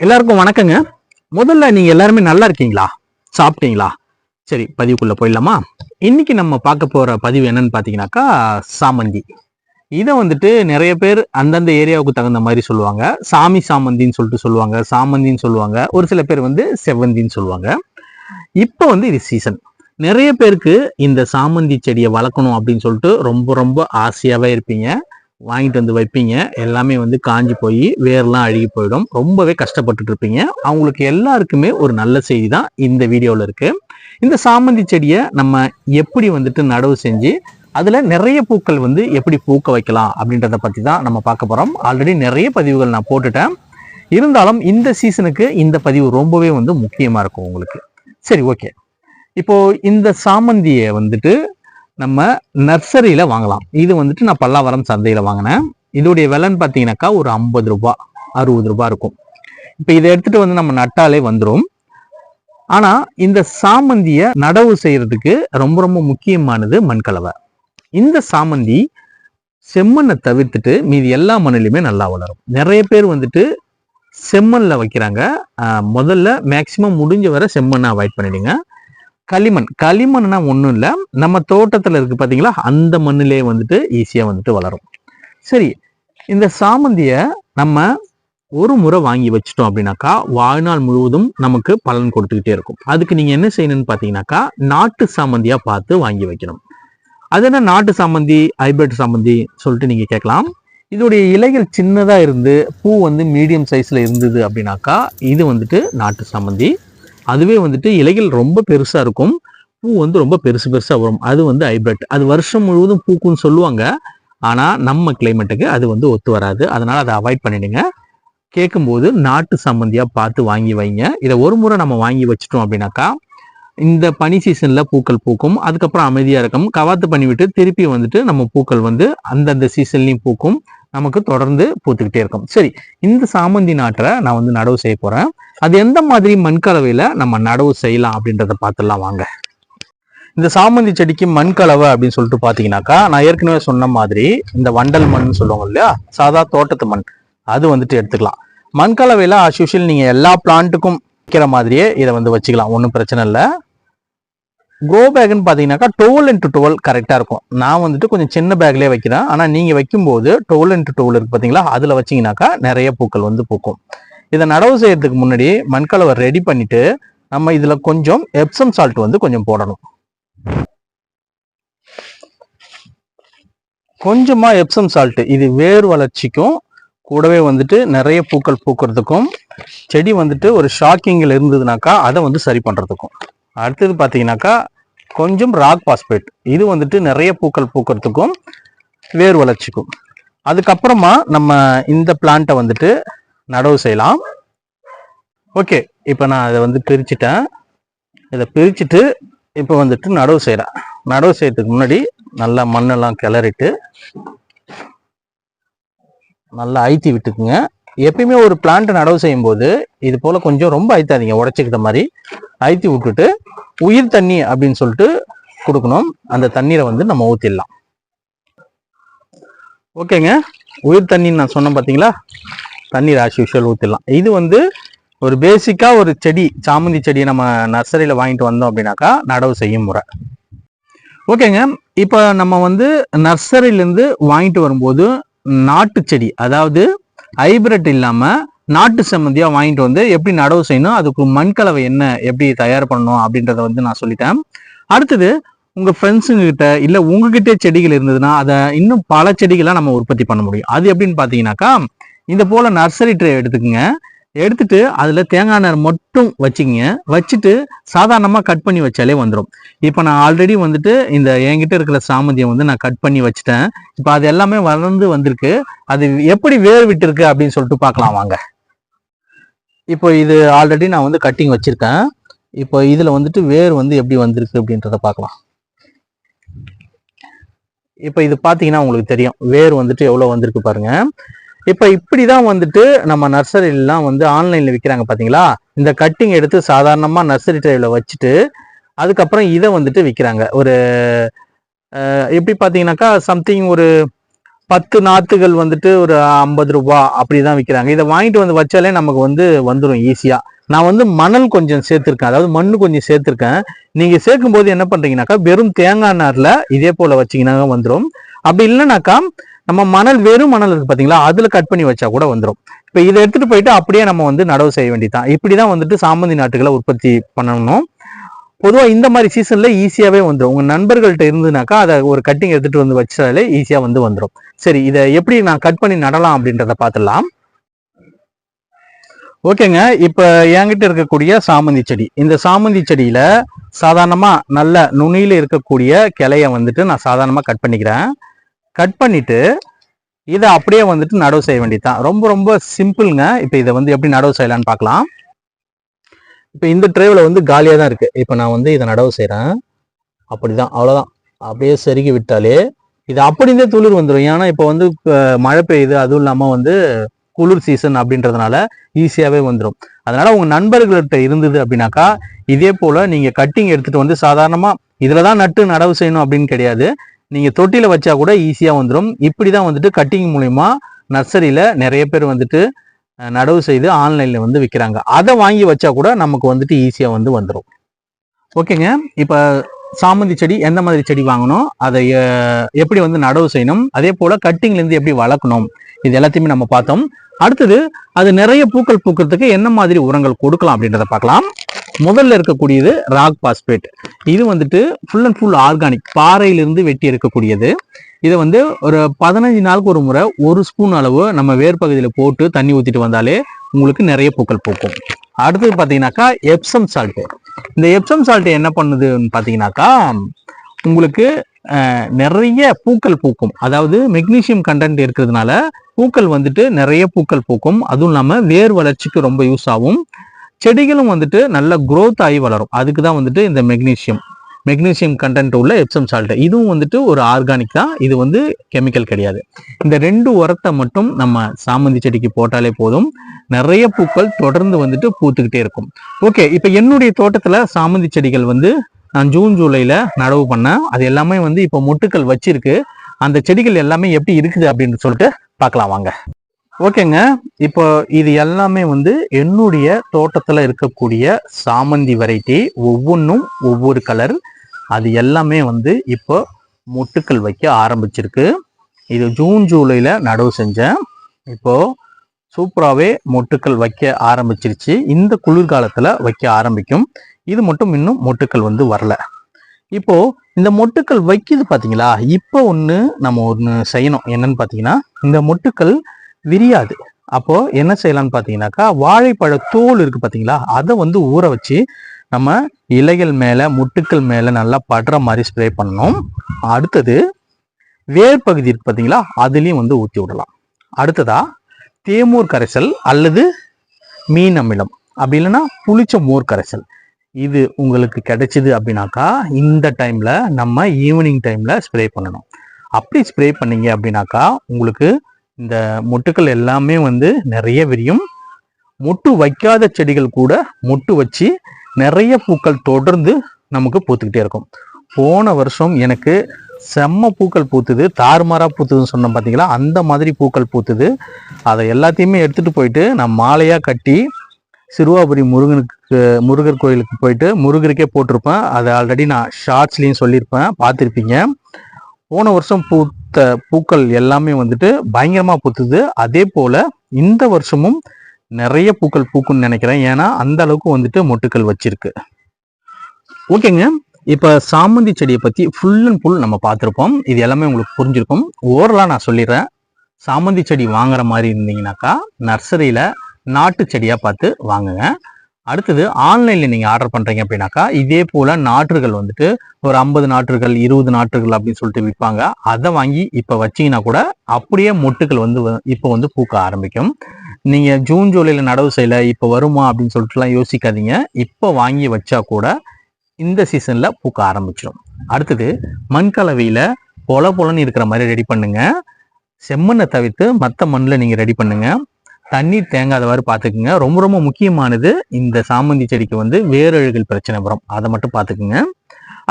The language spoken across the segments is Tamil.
எல்லாருக்கும் வணக்கங்க. முதல்ல நீங்க எல்லாருமே நல்லா இருக்கீங்களா? சாப்பிட்டீங்களா? சரி பதிவுக்குள்ள போயிடலாமா? இன்னைக்கு நம்ம பார்க்க போற பதிவு என்னன்னு பாத்தீங்கன்னாக்கா சாமந்தி. இதை வந்துட்டு நிறைய பேர் அந்தந்த ஏரியாவுக்கு தகுந்த மாதிரி சொல்லுவாங்க. சாமி சாமந்தின்னு சொல்லிட்டு சொல்லுவாங்க சாமந்தின்னு சொல்லுவாங்க. ஒரு சில பேர் வந்து செவ்வந்தின்னு சொல்லுவாங்க. இப்போ வந்து இது சீசன் நிறைய பேருக்கு இந்த சாமந்தி செடியை வளர்க்கணும் அப்படின்னு சொல்லிட்டு ரொம்ப ரொம்ப ஆசையாவே இருப்பீங்க. வாங்கிட்டு வந்து வைப்பீங்க. எல்லாமே வந்து காஞ்சி போய் வேர்லாம் அழுகி போயிடும். ரொம்பவே கஷ்டப்பட்டுட்டு இருப்பீங்க. அவங்களுக்கு எல்லாருக்குமே ஒரு நல்ல செய்தி தான் இந்த வீடியோவில் இருக்குது இந்த சாமந்தி செடியை நம்ம எப்படி வந்துட்டு நடவு செஞ்சு அதில் நிறைய பூக்கள் வந்து எப்படி பூக்க வைக்கலாம் அப்படின்றத பற்றி தான் நம்ம பார்க்க போகிறோம் ஆல்ரெடி நிறைய பதிவுகள் நான் போட்டுட்டேன். இருந்தாலும் இந்த சீசனுக்கு இந்த பதிவு ரொம்பவே வந்து முக்கியமாக இருக்கும் உங்களுக்கு. சரி ஓகே. இப்போ இந்த சாமந்தியை வந்துட்டு நம்ம நர்சரியில வாங்கலாம். இது வந்துட்டு நான் பல்லாவரம் சந்தையில வாங்கினேன். இதோடைய விலைன்னு பார்த்தீங்கன்னாக்கா ஒரு ஐம்பது ரூபா அறுபது ரூபாய் இருக்கும். இப்போ இதை எடுத்துட்டு வந்து நம்ம நட்டாலே வந்துடும் ஆனா இந்த சாமந்திய நடவு செய்யறதுக்கு ரொம்ப ரொம்ப முக்கியமானது மண்கலவை இந்த சாமந்தி செம்மண்ணை தவிர்த்துட்டு மீதி எல்லா மண்ணிலுமே நல்லா வளரும். நிறைய பேர் வந்துட்டு செம்மண்ல வைக்கிறாங்க. முதல்ல மேக்சிமம் முடிஞ்ச வரை செம்மண்ணை அவாய்ட் பண்ணிடுங்க. களிமண். களிமண்னா ஒன்றும் இல்லை. நம்ம தோட்டத்தில் இருக்கு பார்த்தீங்களா அந்த மண்ணிலே வந்துட்டு ஈஸியாக வந்துட்டு வளரும். சரி இந்த சாமந்தியை நம்ம ஒரு முறை வாங்கி வச்சிட்டோம் அப்படின்னாக்கா வாழ்நாள் முழுவதும் நமக்கு பலன் கொடுத்துக்கிட்டே இருக்கும். அதுக்கு நீங்கள் என்ன செய்யணும்னு பார்த்தீங்கன்னாக்கா நாட்டு சாமந்தியாக பார்த்து வாங்கி வைக்கணும். அது என்ன நாட்டு சாமந்தி ஹைபிரிட் சாமந்தி சொல்லிட்டு நீங்கள் கேட்கலாம். இதோடைய இலைகள் சின்னதாக இருந்து பூ வந்து மீடியம் சைஸில் இருந்தது அப்படின்னாக்கா இது வந்துட்டு நாட்டு சாமந்தி. அதுவே வந்துட்டு இலைகள் ரொம்ப பெருசாக இருக்கும். பூ வந்து ரொம்ப பெருசு பெருசாக வரும். அது வந்து ஹைபிரிட் அது வருஷம் முழுவதும் பூக்குன்னு சொல்லுவாங்க. ஆனால் நம்ம கிளைமேட்டுக்கு அது வந்து ஒத்து வராது. அதனால் அதை அவாய்ட் பண்ணிடுங்க. கேட்கும்போது நாட்டு சம்மந்தியாக பார்த்து வாங்கி வைங்க. இதை ஒரு முறை நம்ம வாங்கி வச்சிட்டோம் அப்படின்னாக்கா இந்த பனி சீசனில் பூக்கள் பூக்கும். அதுக்கப்புறம் அமைதியாக இருக்கும். கவாத்து பண்ணி விட்டு திருப்பி வந்துட்டு நம்ம பூக்கள் வந்து அந்தந்த சீசன்லையும் பூக்கும். நமக்கு தொடர்ந்து பூத்துக்கிட்டே இருக்கும். சரி இந்த சாமந்தி நாட்டை நான் வந்து நடவு செய்ய போகிறேன் அது எந்த மாதிரி மண்கலவையில நம்ம நடவு செய்யலாம் அப்படின்றத பார்த்துடலாம் வாங்க. இந்த சாமந்தி செடிக்கு மண் கலவை அப்படின்னு சொல்லிட்டு பார்த்தீங்கன்னாக்கா நான் ஏற்கனவே சொன்ன மாதிரி இந்த வண்டல் மண் சொல்லுவாங்க இல்லையா? சாதா தோட்டத்து மண். அது வந்துட்டு எடுத்துக்கலாம். மண் கலவையில அஸ்யூஷுவல் நீங்கள் எல்லா பிளான்ட்டுக்கும் வைக்கிற மாதிரியே இதை வந்து வச்சுக்கலாம். ஒன்றும் பிரச்சனை இல்லை. க்ரோ பேக்னு பார்த்தீங்கன்னாக்கா டுவெல் இன்ட்டு டுவெல் கரெக்டாக இருக்கும். நான் வந்துட்டு கொஞ்சம் சின்ன பேக்லேயே வைக்கிறேன். ஆனால் நீங்கள் வைக்கும்போது டுவெல் இன்ட்டு டுவெல் இருக்குது பார்த்தீங்களா அதில் வச்சிங்கனாக்கா நிறைய பூக்கள் வந்து பூக்கும். இதை நடவு செய்யறதுக்கு முன்னாடி மண்கலவை ரெடி பண்ணிவிட்டு நம்ம இதில் கொஞ்சம் எப்சம் சால்ட் வந்து கொஞ்சம் போடணும். கொஞ்சமாக எப்சம் சால்ட்டு இது வேர் வளர்ச்சிக்கும் கூடவே வந்துட்டு நிறைய பூக்கள் பூக்கிறதுக்கும் செடி வந்துட்டு ஒரு ஷாக்கிங்கில் இருந்ததுனாக்கா அதை வந்து சரி பண்ணுறதுக்கும் அடுத்தது பார்த்தீங்கன்னாக்கா கொஞ்சம் ராக் பாஸ்பேட் இது வந்துட்டு நிறைய பூக்கள் பூக்கிறதுக்கும் வேர் வளர்ச்சிக்கும். அதுக்கப்புறமா நம்ம இந்த பிளான்ட்டை வந்துட்டு நடவு செய்யலாம். ஓகே இப்போ நான் அதை வந்து பிரிச்சுட்டேன். இதை பிரிச்சுட்டு இப்போ வந்துட்டு நடவு செய்கிறேன் நடவு செய்யறதுக்கு முன்னாடி நல்லா மண்ணெல்லாம் கிளறிட்டு நல்லா அழுத்தி விட்டுக்குங்க. எப்பயுமே ஒரு பிளான்ட் நடவு செய்யும் போது இது போல கொஞ்சம் ரொம்ப அழுத்தாதீங்க உடச்சிக்கிட்ட மாதிரி. அழுத்தி விட்டுட்டு உயிர் தண்ணி அப்படின்னு சொல்லிட்டு கொடுக்கணும். அந்த தண்ணீரை வந்து நம்ம ஊற்றிடலாம் ஓகேங்க. உயிர் தண்ணின்னு நான் சொன்னேன் பார்த்தீங்களா தண்ணீர் ஆஸ் யூஷுவல் ஊற்றிடலாம் இது வந்து ஒரு பேசிக்காக ஒரு செடி சாமந்தி செடியை நம்ம நர்சரியில் வாங்கிட்டு வந்தோம் அப்படின்னாக்கா நடவு செய்யும் முறை. ஓகேங்க. இப்போ நம்ம வந்து நர்சரியிலேருந்து வாங்கிட்டு வரும்போது நாட்டு செடி அதாவது ஹைபிரிட் இல்லாமல் நாட்டு சம்மந்தியா வாங்கிட்டு வந்து எப்படி நடவு செய்யணும் அதுக்கு மண்கலவை என்ன எப்படி தயார் பண்ணணும் அப்படின்றத வந்து நான் சொல்லிட்டேன். அடுத்தது உங்க ஃப்ரெண்ட்ஸுங்க கிட்ட உங்ககிட்டே செடிகள் இருந்ததுன்னா அதை இன்னும் பல செடிகளாக நம்ம உற்பத்தி பண்ண முடியும். அது எப்படின்னு பார்த்தீங்கன்னாக்கா இந்த போல நர்சரி ட்ரே எடுத்துக்கோங்க. எடுத்துட்டு அதில் தேங்காய் நார் மட்டும் வச்சுக்கிங்க. வச்சுட்டு சாதாரணமாக கட் பண்ணி வச்சாலே வந்துடும் இப்போ நான் ஆல்ரெடி வந்துட்டு இந்த என்கிட்ட இருக்கிற சாமந்தியை வந்து நான் கட் பண்ணி வச்சுட்டேன். இப்போ அது எல்லாமே வளர்ந்து வந்திருக்கு. அது எப்படி வேர் விட்டுருக்கு அப்படின்னு சொல்லிட்டு பார்க்கலாம் வாங்க. இப்போ இது ஆல்ரெடி நான் வந்து கட்டிங் வச்சுருக்கேன். இப்போ இதில் வந்துட்டு வேர் வந்து எப்படி வந்திருக்கு அப்படின்றத பார்க்கலாம். இப்போ இது பார்த்தீங்கன்னா உங்களுக்கு தெரியும். வேர் வந்துட்டு எவ்வளோ வந்திருக்கு பாருங்கள் இப்போ இப்படி தான் வந்துட்டு நம்ம நர்சரிலாம் வந்து ஆன்லைனில் விற்கிறாங்க பார்த்தீங்களா இந்த கட்டிங் எடுத்து சாதாரணமாக நர்சரி ட்ரைவில் வச்சுட்டு அதுக்கப்புறம் இதை வந்துட்டு விற்கிறாங்க ஒரு எப்படி பார்த்தீங்கன்னாக்கா சம்திங் ஒரு பத்து நாற்றுகள் வந்துட்டு ஒரு ஐம்பது ரூபா அப்படி தான் விற்கிறாங்க இதை வாங்கிட்டு வந்து வச்சாலே நமக்கு வந்து வந்துடும் ஈஸியாக நான் வந்து மணல் கொஞ்சம் சேர்த்துருக்கேன். அதாவது மண்ணு கொஞ்சம் சேர்த்துருக்கேன். நீங்கள் சேர்க்கும் போது என்ன பண்ணுறீங்கனாக்கா வெறும் தேங்காய் நாரில் இதே போல் வச்சிங்கனாக்கா வந்துடும் அப்படி இல்லைனாக்கா நம்ம மணல் வெறும் மணல் இருக்கு பார்த்தீங்களா அதில் கட் பண்ணி வச்சா கூட வந்துடும் இப்போ இதை எடுத்துகிட்டு போயிட்டு அப்படியே நம்ம வந்து நடவு செய்ய வேண்டியதான் இப்படி தான் வந்துட்டு சாமந்தி நாட்டுகளை உற்பத்தி பண்ணணும். பொதுவாக இந்த மாதிரி சீசனில் ஈஸியாகவே வந்துடும் உங்கள் நண்பர்கள்ட்ட இருந்துனாக்கா அதை ஒரு கட்டிங் எடுத்துகிட்டு வந்து வச்சாலே ஈஸியாக வந்து வந்துடும் சரி இதை எப்படி நான் கட் பண்ணி நடலாம் அப்படின்றத பார்த்துடலாம். ஓகேங்க. இப்போ என்கிட்ட இருக்கக்கூடிய சாமந்தி செடி. இந்த சாமந்தி செடியில் சாதாரணமாக நல்ல நுனியில் இருக்கக்கூடிய கிளைய வந்துட்டு நான் சாதாரணமாக கட் பண்ணிக்கிறேன். கட் பண்ணிட்டு இதை அப்படியே வந்துட்டு நடவு செய்ய வேண்டியதுதான். ரொம்ப ரொம்ப சிம்பிள்ங்க. இப்போ இதை வந்து எப்படி நடவு செய்யலான்னு பார்க்கலாம். இப்போ இந்த ட்ரேவில் வந்து காலியா தான் இருக்கு. இப்போ நான் வந்து இதை நடவு செய்றேன். அப்படிதான். அவ்வளோதான் அப்படியே செருகி விட்டாலே இது அப்படிந்தே துளிர் வந்துடும் ஏன்னா இப்போ வந்து மழை பெய்யுது. அதுவும் இல்லாம வந்து குளிர் சீசன் அப்படின்றதுனால ஈஸியாகவே வந்துடும் அதனால உங்கள் நண்பர்கள்ட்ட இருந்தது அப்படின்னாக்கா இதே போல நீங்கள் கட்டிங் எடுத்துட்டு வந்து சாதாரணமாக இதில் தான் நட்டு நடவு செய்யணும் அப்படின்னு கிடையாது. நீங்கள் தொட்டியில் வச்சா கூட ஈஸியாக வந்துடும் இப்படி தான் வந்துட்டு கட்டிங் மூலிமா நர்சரியில் நிறைய பேர் வந்துட்டு நடவு செய்து ஆன்லைனில் வந்து விற்கிறாங்க அதை வாங்கி வச்சா கூட நமக்கு வந்துட்டு ஈஸியாக வந்து வந்துடும் ஓகேங்க. இப்போ சாமந்தி செடி எந்த மாதிரி செடி வாங்கணும்? அதை எப்படி வந்து நடவு செய்யணும்? அதே போல் கட்டிங்லேருந்து எப்படி வளர்க்கணும்? இது எல்லாத்தையுமே நம்ம பார்த்தோம். அடுத்தது அது நிறைய பூக்கள் பூக்கிறதுக்கு என்ன மாதிரி உரங்கள் கொடுக்கலாம் அப்படின்றத பார்க்கலாம். முதல்ல இருக்கக்கூடியது ராக் பாஸ்பேட். இது வந்துட்டு ஃபுல் அண்ட் ஃபுல் ஆர்கானிக் பாறையிலிருந்து வெட்டி இருக்கக்கூடியது இதை வந்து ஒரு பதினஞ்சு நாளுக்கு ஒரு முறை ஒரு ஸ்பூன் அளவு நம்ம வேர்பகுதியில் போட்டு தண்ணி ஊற்றிட்டு வந்தாலே உங்களுக்கு நிறைய பூக்கள் பூக்கும். அடுத்தது பார்த்தீங்கன்னாக்கா எப்சம் சால்ட்டு இந்த எப்சம் சால்ட் என்ன பண்ணுதுன்னு பார்த்தீங்கன்னாக்கா உங்களுக்கு நிறைய பூக்கள் பூக்கும். அதாவது மெக்னீசியம் கண்டென்ட் இருக்கிறதுனால பூக்கள் வந்துட்டு நிறைய பூக்கள் பூக்கும். அதுவும் இல்லாமல் வேர் வளர்ச்சிக்கு ரொம்ப யூஸ் ஆகும். செடிகளும் வந்துட்டு நல்ல குரோத் ஆகி வளரும். அதுக்கு தான் வந்துட்டு இந்த மெக்னீசியம் மெக்னீசியம் கண்டென்ட் உள்ள எப்சம் சால்ட் இதுவும் வந்துட்டு ஒரு ஆர்கானிக் தான். இது வந்து கெமிக்கல் கிடையாது. இந்த ரெண்டு உரத்தை மட்டும் நம்ம சாமந்தி செடிக்கு போட்டாலே போதும். நிறைய பூக்கள் தொடர்ந்து வந்துட்டு பூத்துக்கிட்டே இருக்கும். ஓகே இப்போ என்னுடைய தோட்டத்துல சாமந்தி செடிகள் வந்து நான் ஜூன் ஜூலையில் நடவு பண்ணேன். அது எல்லாமே வந்து இப்போ மொட்டுக்கள் வச்சிருக்கு. அந்த செடிகள் எல்லாமே எப்படி இருக்குது அப்படின்னு சொல்லிட்டு பார்க்கலாம் வாங்க. ஓகேங்க. இப்போ இது எல்லாமே வந்து என்னுடைய தோட்டத்தில் இருக்கக்கூடிய சாமந்தி வெரைட்டி. ஒவ்வொன்றும் ஒவ்வொரு கலர் அது எல்லாமே வந்து இப்போ மொட்டுக்கள் வைக்க ஆரம்பிச்சிருக்கு. இது ஜூன் ஜூலையில் நடவு செஞ்சேன். இப்போது சூப்பராகவே மொட்டுக்கள் வைக்க ஆரம்பிச்சிருச்சு. இந்த குளிர்காலத்தில் வைக்க ஆரம்பிக்கும். இது மட்டும் இன்னும் மொட்டுக்கள் வந்து வரல. இப்போது இந்த மொட்டுக்கள் வைக்கிது பார்த்தீங்களா இப்போ ஒன்று நம்ம ஒன்று செய்யணும். என்னன்னு பார்த்தீங்கன்னா இந்த மொட்டுக்கள் விரியாது. அப்போ என்ன செய்யலாம்னு பார்த்தீங்கன்னாக்கா வாழைப்பழ தோல் இருக்கு பார்த்தீங்களா? அதை வந்து ஊற வச்சு நம்ம இலைகள் மேலே முட்டுக்கள் மேலே நல்லா படுற மாதிரி ஸ்ப்ரே பண்ணணும். அடுத்தது வேர் பகுதி இருக்கு பார்த்தீங்களா? அதுலேயும் வந்து ஊற்றி விடலாம். அடுத்ததா தேமூர் கரைசல் அல்லது மீன் அமிலம். அப்படி இல்லைன்னா புளிச்ச மோர் கரைசல். இது உங்களுக்கு கிடைச்சிது அப்படின்னாக்கா இந்த டைம்ல நம்ம ஈவினிங் டைம்ல ஸ்ப்ரே பண்ணணும். அப்படி ஸ்ப்ரே பண்ணீங்க அப்படின்னாக்கா உங்களுக்கு இந்த மொட்டுக்கள் எல்லாமே வந்து நிறைய விரியும். மொட்டு வைக்காத செடிகள் கூட மொட்டு வச்சு நிறைய பூக்கள் தொடர்ந்து நமக்கு பூத்துக்கிட்டே இருக்கும். போன வருஷம் எனக்கு செம்ம பூக்கள் பூத்துது. தாறுமாறா பூத்துதுன்னு சொன்னோம் பார்த்தீங்களா அந்த மாதிரி பூக்கள் பூத்துது. அதை எல்லாத்தையுமே எடுத்துகிட்டு போயிட்டு நான் மாலையாக கட்டி சிறுவாபுரி முருகனுக்கு முருகர் கோயிலுக்கு போயிட்டு முருகருக்கே போட்டிருப்பேன். அதை ஆல்ரெடி நான் ஷார்ட்ஸ்லேயும் சொல்லியிருப்பேன். பார்த்துருப்பீங்க. போன வருஷம் பூத்த பூக்கள் எல்லாமே வந்துட்டு பயங்கரமாக பூத்துது. அதே போல் இந்த வருஷமும் நிறைய பூக்கள் பூக்கும்னு நினைக்கிறேன். ஏன்னா அந்த அளவுக்கு வந்துட்டு மொட்டுக்கள் வச்சிருக்கு. ஓகேங்க. இப்போ சாமந்தி செடியை பற்றி ஃபுல் அண்ட் ஃபுல் நம்ம பார்த்துருப்போம். இது எல்லாமே உங்களுக்கு புரிஞ்சிருக்கும். ஓரலாக நான் சொல்லிடுறேன். சாமந்தி செடி வாங்குற மாதிரி இருந்தீங்கன்னாக்கா நர்சரியில் நாட்டு செடியாக பார்த்து வாங்குங்க. அடுத்தது ஆன்லைனில் நீங்கள் ஆர்டர் பண்ணுறீங்க அப்படின்னாக்கா இதே போல் நாற்றுகள் வந்துட்டு ஒரு ஐம்பது நாற்றுகள் இருபது நாற்றுகள் அப்படின்னு சொல்லிட்டு விற்பாங்க அதை வாங்கி இப்போ வச்சீங்கன்னா கூட அப்படியே மொட்டுகள் வந்து வ- இப்போ வந்து பூக்க ஆரம்பிக்கும். நீங்கள் ஜூன் ஜூலையில் நடவு செய்யல இப்போ வருமா அப்படின்னு சொல்லிட்டுலாம் யோசிக்காதீங்க. இப்போ வாங்கி வச்சா கூட இந்த சீசனில் பூக்க ஆரம்பிச்சிடும் அடுத்தது மண் கலவையில் பொல பொலன்னு இருக்கிற மாதிரி ரெடி பண்ணுங்கள் செம்மண்ணை தவிர்த்து மற்ற மண்ணில் நீங்கள் ரெடி பண்ணுங்கள் தண்ணீர் தேங்காதவாறு பார்த்துக்குங்க ரொம்ப ரொம்ப முக்கியமானது இந்த சாமந்தி செடிக்கு வந்து வேரழுகல் பிரச்சனை வரும். அதை மட்டும் பார்த்துக்குங்க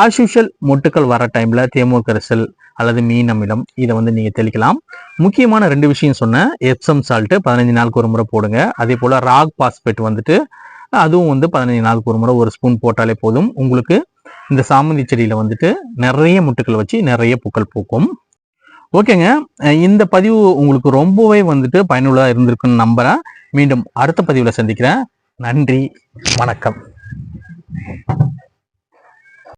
ஆஸ் யூஷுவல் மொட்டுக்கள் வர டைமில் தேமூர் அல்லது மீன் அமிலம் இதை வந்து நீங்கள் தெளிக்கலாம். முக்கியமான ரெண்டு விஷயம் சொன்னேன். எப்சம் சால்ட்டு பதினஞ்சு நாளுக்கு ஒரு முறை போடுங்க. அதே போல் ராக் பாஸ்பேட் வந்துட்டு அதுவும் வந்து பதினஞ்சு நாளுக்கு ஒரு முறை ஒரு ஸ்பூன் போட்டாலே போதும். உங்களுக்கு இந்த சாமந்தி செடியில் வந்துட்டு நிறைய முட்டுக்கள் வச்சு நிறைய பூக்கள் பூக்கும். ஓகேங்க. இந்த பதிவு உங்களுக்கு ரொம்பவே வந்துட்டு பயனுள்ளதாக இருந்திருக்குன்னு நம்புறேன். மீண்டும் அடுத்த பதிவில் சந்திக்கிறேன். நன்றி. வணக்கம்.